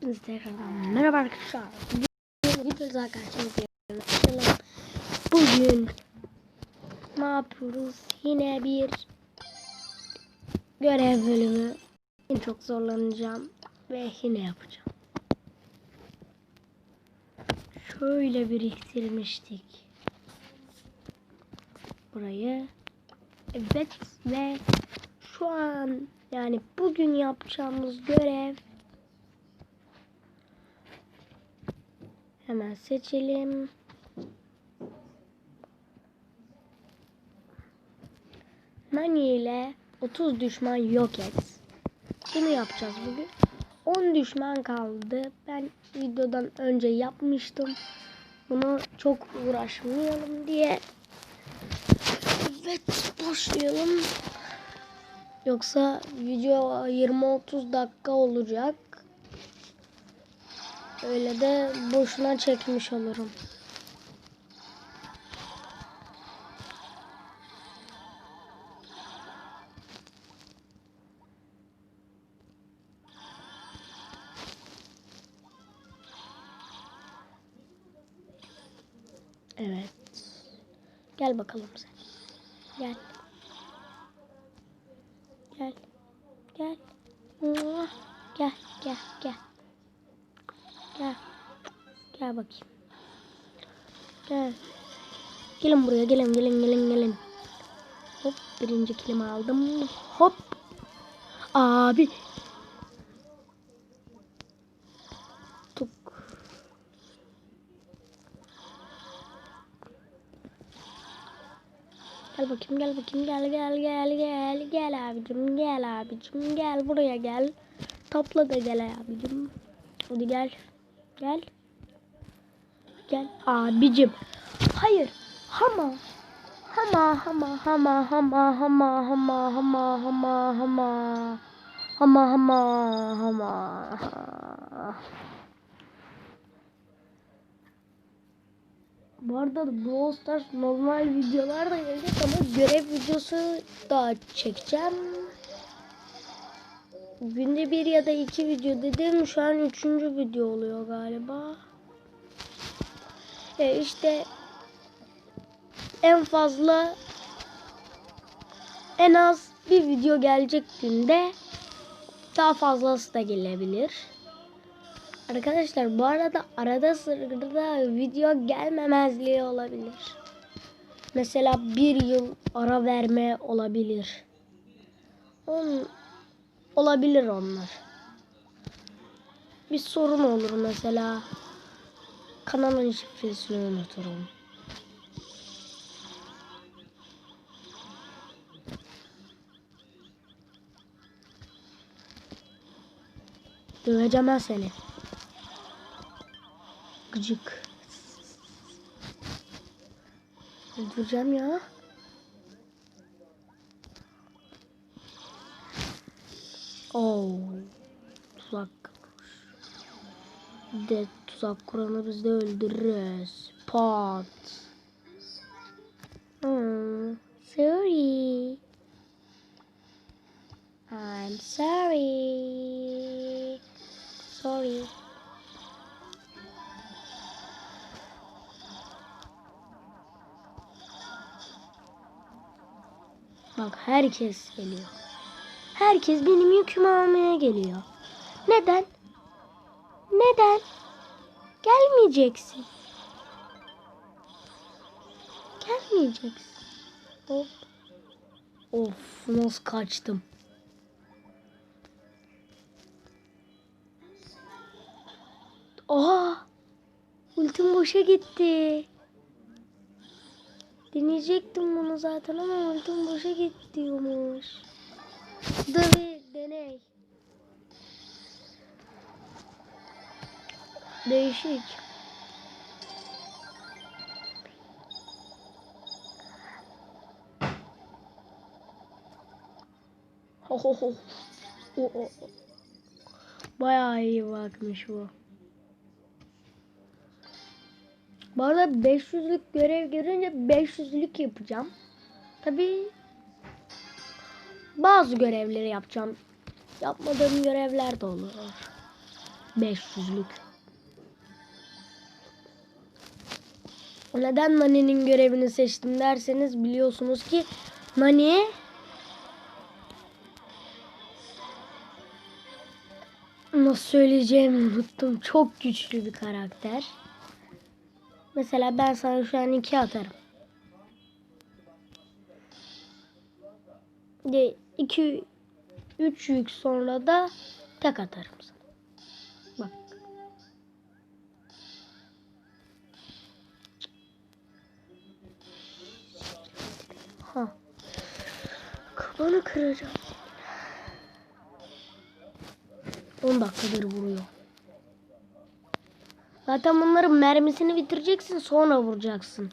Hepinize tekrardan merhaba arkadaşlar. Hepiniz arkadaşlar Bugün ne yapıyoruz? Yine bir görev bölümü. Yine çok zorlanacağım ve yine yapacağım. Şöyle biriktirmiştik. Burayı. Evet ve şu an yani bugün yapacağımız görev Hemen seçelim. Nani ile 30 düşman yok et. Bunu yapacağız bugün. 10 düşman kaldı. Ben videodan önce yapmıştım. Bunu çok uğraşmayalım diye. Evet başlayalım. Yoksa video 20-30 dakika olacak. Öyle de boşuna çekmiş olurum. Evet. Gel bakalım sen. Gel. Gelin buraya gelin gelin gelin gelin. Hop birinci kilimi aldım. Hop. Abi. Tuk. Gel bakayım gel bakayım gel gel gel gel gel abicim gel abicim gel buraya gel. Topla da gel abicim. Hadi gel. Gel. Gel abicim. Hayır. Hama. Hama hama hama hama hama hama hama hama hama. Hama hama hama. Bu arada Brawl Stars normal videolar da gelecek ama görev videosu da çekeceğim. Günde bir ya da iki video dedim. Şu an üçüncü video oluyor galiba. E işte en fazla en az bir video gelecek günde daha fazlası da gelebilir. Arkadaşlar bu arada arada sırada video gelmemezliği olabilir. Mesela bir yıl ara verme olabilir. On, olabilir onlar. Bir sorun olur mesela. Kanalın şifresini unuturum. Döveceğim ben seni. Gıcık. Öldüreceğim ya. Oh. Tuzak. De tuzak kuranı biz de öldürürüz. Pat. Bak herkes geliyor. Herkes benim yükümü almaya geliyor. Neden? Neden? Gelmeyeceksin. Gelmeyeceksin. Hop. Of nasıl kaçtım. Oha. Ultim boşa gitti. Deneyecektim bunu zaten ama ultim boşa gidiyormuş. Bir deney. Değişik. Ho ho ho. Bayağı iyi bakmış bu. Bu arada 500'lük görev görünce 500'lük yapacağım. Tabi bazı görevleri yapacağım. Yapmadığım görevler de olur. 500'lük. Neden Nani'nin görevini seçtim derseniz biliyorsunuz ki Nani nasıl söyleyeceğimi unuttum. Çok güçlü bir karakter. Mesela ben sana şu an iki atarım. De iki üç yük sonra da tek atarım sana. Bak. Ha. Kafanı kıracağım. 10 dakikadır vuruyor. Zaten bunların mermisini bitireceksin sonra vuracaksın.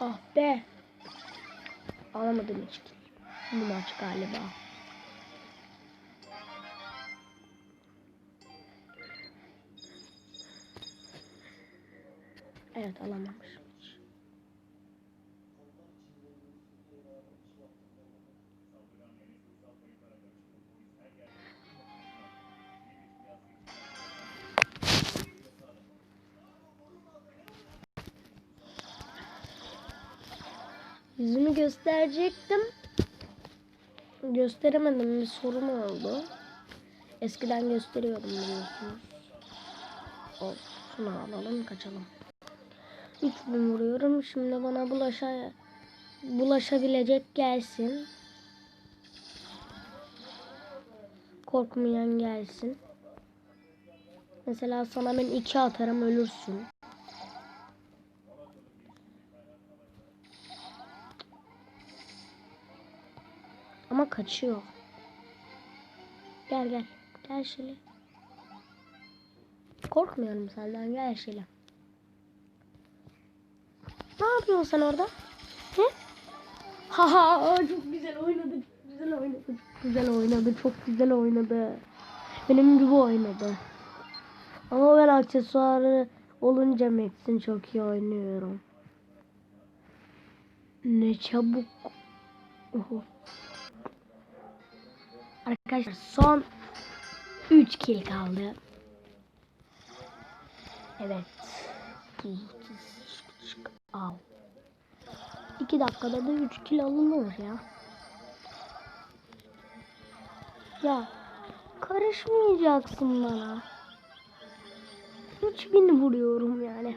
Ah be. Alamadım hiç. Bu maç galiba. Evet alamamış. Yüzümü gösterecektim. Gösteremedim. Bir sorun oldu. Eskiden gösteriyordum biliyorsunuz. O, şunu alalım kaçalım. 3000 vuruyorum. Şimdi bana bulaşa bulaşabilecek gelsin. Korkmayan gelsin. Mesela sana ben iki atarım ölürsün. Ama kaçıyor. Gel gel. Gel Şili. Korkmuyorum senden gel Şili. Ne yapıyorsun sen orada? He? Ha ha çok güzel oynadı. Güzel oynadı. Güzel oynadı. Çok güzel oynadı. Benim gibi oynadı. Ama ben aksesuarı olunca Max'in çok iyi oynuyorum. Ne çabuk. Oho. Arkadaşlar son 3 kill kaldı. Evet. Al. 2 dakikada da 3 kill alınır ya. Ya karışmayacaksın bana. 3000 vuruyorum yani.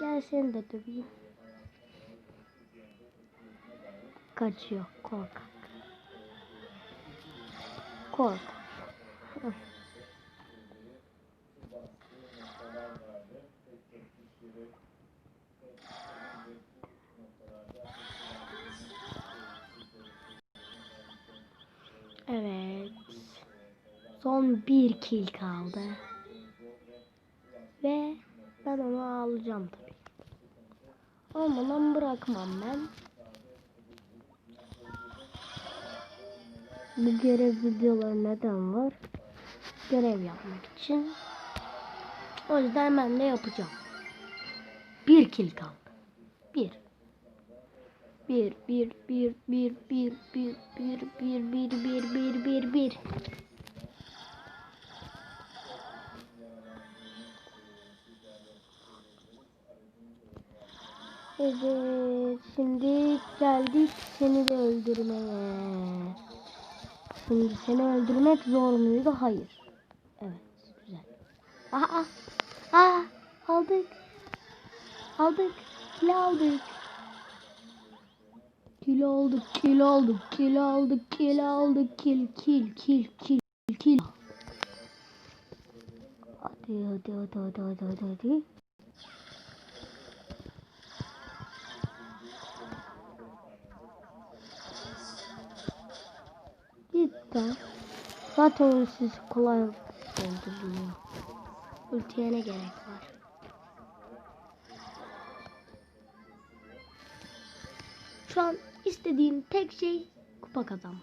Gel seni de döveyim. Kaçıyor korkak. Kork. Evet. Son bir kill kaldı. Ve ben onu alacağım tabii. Olmadan bırakmam ben. Bu görev videoları neden var? Görev yapmak için. O yüzden ben de yapacağım. Bir kill kaldı. Bir. Bir, bir, bir, bir, bir, bir, bir, bir, bir, bir, bir, bir, bir. Evet, şimdi geldik seni de öldürmeye. Şimdi seni öldürmek zor muydu? Hayır. Evet, güzel. Aha, aha, aha aldık. Aldık, kilo aldık. Kilo aldık, kilo aldık, kilo aldık, kilo aldık, kil, kil, kil, kil, kil. Hadi, hadi, hadi, hadi, hadi, hadi, Cidden. Zaten onun siz kolay oldu diyor. Ultiye ne gerek var? Şu an istediğim tek şey kupa kazanmak.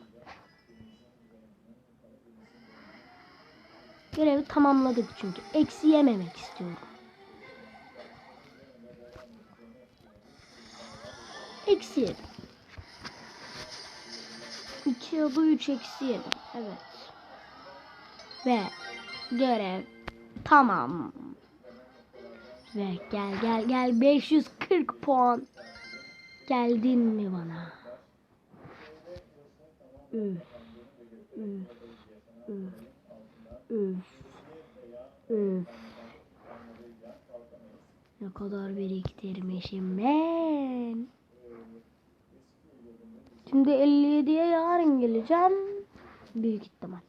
Görevi tamamladık çünkü. Eksi yememek istiyorum. Eksi yedim. 2 ya da 3 eksi yedim. Evet. Ve görev tamam. Ve gel gel gel 540 puan. Geldin mi bana? Üf. Üf. Üf. Üf. Ne kadar biriktirmişim ben. Şimdi 57'ye yarın geleceğim. Büyük ihtimal.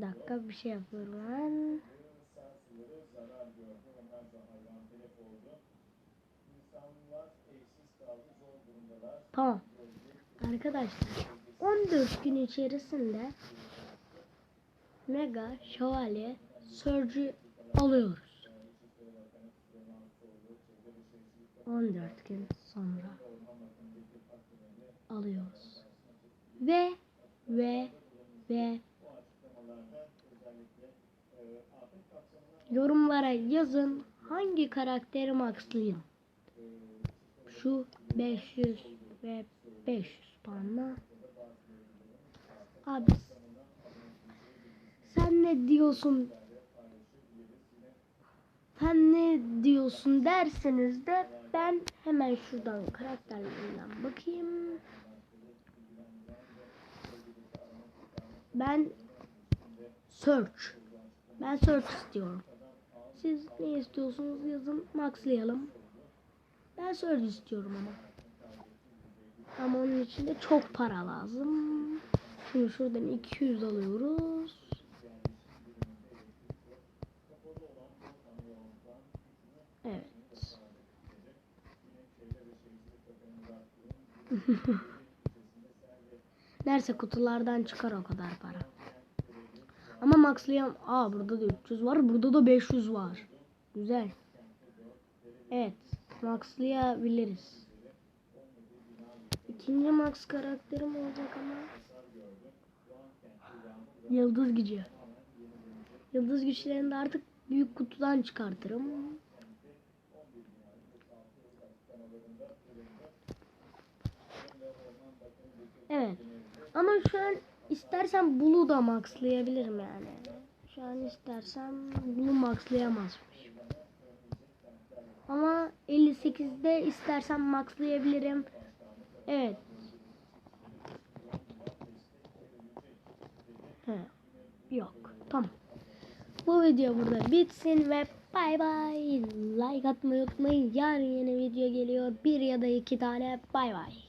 Dakika bir şey yapıyorum ben. Tamam. Arkadaşlar 14 gün içerisinde Mega Şövalye Surge'ü alıyoruz. 14 gün sonra alıyoruz. Ve ve ve yorumlara yazın hangi karakteri maxlayayım. Şu 500 ve 500 puanla. Abi sen ne diyorsun? Sen ne diyorsun derseniz de ben hemen şuradan karakterlerinden bakayım. Ben search. Ben search istiyorum. Siz ne istiyorsunuz yazın maxlayalım. Ben search istiyorum ama. Ama onun için de çok para lazım. Şimdi şuradan 200 alıyoruz. Evet. Neyse kutulardan çıkar o kadar para. Ama maxlayam. Aa burada da 300 var. Burada da 500 var. Güzel. Evet. Maxlayabiliriz. İkinci max karakterim olacak ama. Yıldız gücü. Yıldız güçlerini de artık büyük kutudan çıkartırım. Evet. Ama şu an istersen Bulu da maxlayabilirim yani. Şu an istersem Bulu maxlayamazmış. Ama 58'de istersem maxlayabilirim. Evet. He. Yok. Tamam. Bu video burada bitsin ve bay bay. Like atmayı unutmayın. Yarın yeni video geliyor. Bir ya da iki tane. Bay bay.